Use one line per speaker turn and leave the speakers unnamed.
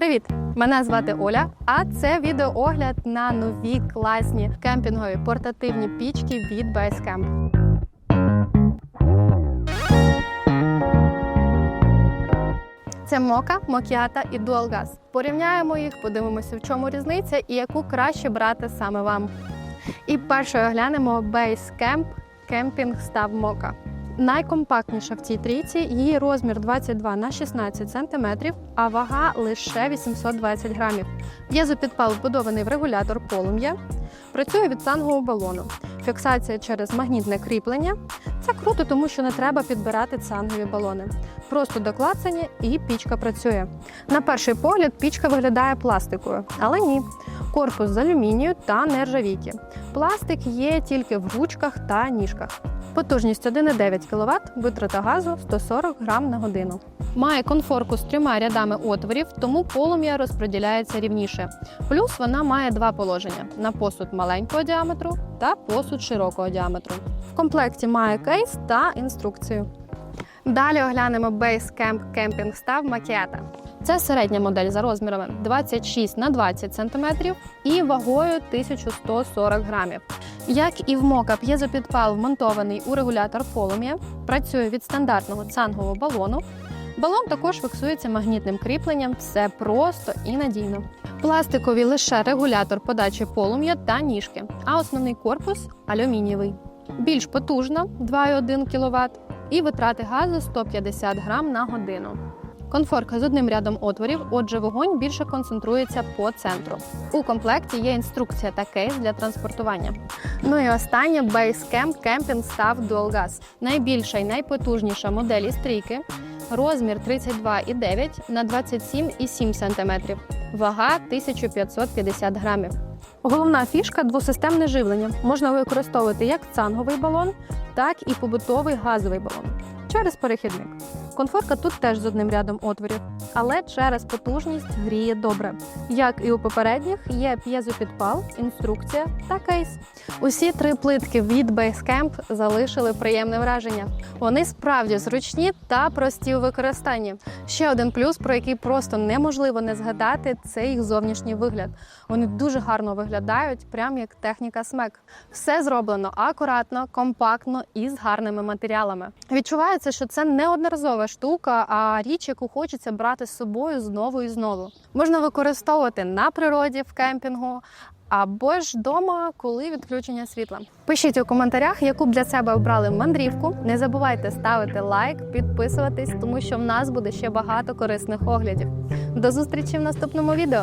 Привіт! Мене звати Оля, а це відеоогляд на нові класні кемпінгові портативні пічки від Basecamp. Це мока, мокіата і дуалгаз. Порівняємо їх, подивимося, в чому різниця і яку краще брати саме вам. І першою оглянемо Basecamp Camping Stav Moka. Найкомпактніша в цій трійці, її розмір 22 на 16 см, а вага лише 820 грамів. Єзопідпал вбудований в регулятор полум'я. Працює від цангового балону. Фіксація через магнітне кріплення. Це круто, тому що не треба підбирати цангові балони. Просто доклацання і пічка працює. На перший погляд пічка виглядає пластикою, але ні. Корпус з алюмінію та нержавійки. Пластик є тільки в ручках та ніжках. Потужність 1,9 кВт, витрата газу 140 грам на годину. Має конфорку з трьома рядами отворів, тому полум'я розподіляється рівніше. Плюс вона має два положення: на посуд маленького діаметру та посуд широкого діаметру. В комплекті має кейс та інструкцію. Далі оглянемо Basecamp Camping Stav Macchiata. Це середня модель за розмірами 26 на 20 см і вагою 1140 грамів. Як і в мока, п'єзопідпал вмонтований у регулятор полум'я, працює від стандартного цангового балону. Балон також фіксується магнітним кріпленням, все просто і надійно. Пластиковий лише регулятор подачі полум'я та ніжки, а основний корпус алюмінієвий. Більш потужна 2,1 кВт і витрати газу 150 грам на годину. Конфорка з одним рядом отворів, отже, вогонь більше концентрується по центру. У комплекті є інструкція та кейс для транспортування. Ну і останнє Basecamp Camping Staff Dual. Найбільша і найпотужніша модель із трійки. Розмір 32,9 на 27,7 см. Вага 1550 грамів. Головна фішка двосистемне живлення. Можна використовувати як цанговий балон, так і побутовий газовий балон через перехідник. Конфорка тут теж з одним рядом отворів, але через потужність гріє добре. Як і у попередніх, є п'єзопідпал, інструкція та кейс. Усі три плитки від Basecamp залишили приємне враження. Вони справді зручні та прості у використанні. Ще один плюс, про який просто неможливо не згадати, це їх зовнішній вигляд. Вони дуже гарно виглядають, прям як техніка смек. Все зроблено акуратно, компактно і з гарними матеріалами. Відчувається, що це не одноразова штука, а річ, яку хочеться брати з собою знову і знову. Можна використовувати на природі в кемпінгу. Або ж вдома, коли відключення світла. Пишіть у коментарях, яку б для себе обрали мандрівку. Не забувайте ставити лайк, підписуватись, тому що в нас буде ще багато корисних оглядів. До зустрічі в наступному відео.